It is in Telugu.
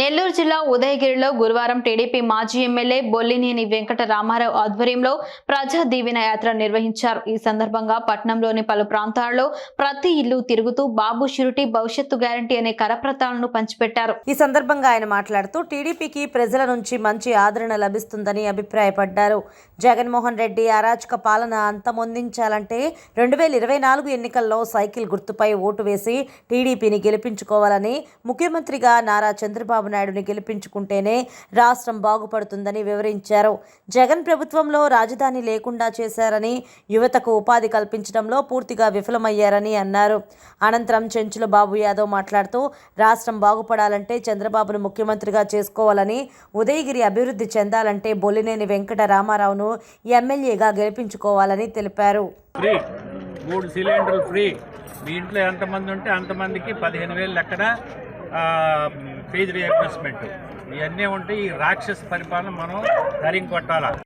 నెల్లూరు జిల్లా ఉదయగిరిలో గురువారం టీడీపీ మాజీ ఎమ్మెల్యే బొల్లినేని వెంకట రామారావు ఆధ్వర్యంలో ప్రజా దీవెన యాత్ర నిర్వహించారు. ఈ సందర్భంగా పట్టణంలోని పలు ప్రాంతాల్లో ప్రతి ఇల్లు తిరుగుతూ బాబు షురిటీ భవిష్యత్తు గ్యారంటీ అనే కరప్రతాలను పంచిపెట్టారు. ఈ సందర్భంగా ఆయన మాట్లాడుతూ టీడీపీకి ప్రజల నుంచి మంచి ఆదరణ లభిస్తుందని అభిప్రాయపడ్డారు. జగన్మోహన్ రెడ్డి అరాచక పాలన అంతమొందించాలంటే రెండు వేల ఇరవై నాలుగు ఎన్నికల్లో సైకిల్ గుర్తుపై ఓటు వేసి టీడీపీని గెలిపించుకోవాలని ముఖ్యమంత్రిగా నారా చంద్రబాబు నాయుడుని గెలిపించుకుంటేనే రాష్ట్రం బాగుపడుతుందని వివరించారు. జగన్ ప్రభుత్వంలో రాజధాని లేకుండా చేశారని యువతకు ఉపాధి కల్పించడంలో పూర్తిగా విఫలమయ్యారని అన్నారు. అనంతరం చెంచుల బాబు యాదవ్ మాట్లాడుతూ రాష్ట్రం బాగుపడాలంటే చంద్రబాబును ముఖ్యమంత్రిగా చేసుకోవాలని ఉదయగిరి అభివృద్ధి చెందాలంటే బొల్లినేని వెంకట రామారావును ఎమ్మెల్యేగా గెలిపించుకోవాలని తెలిపారు. ఫ్రీ మూడు సిలిండర్లు ఫ్రీ. మీ ఇంట్లో ఎంతమంది ఉంటే అంతమందికి పదిహేను వేలు లెక్కన ఆ, ఫీజు రియంబర్స్మెంట్. ఇవన్నీ ఉంటే ఈ రాక్షస పరిపాలన మనం తరిం కొట్టాలా?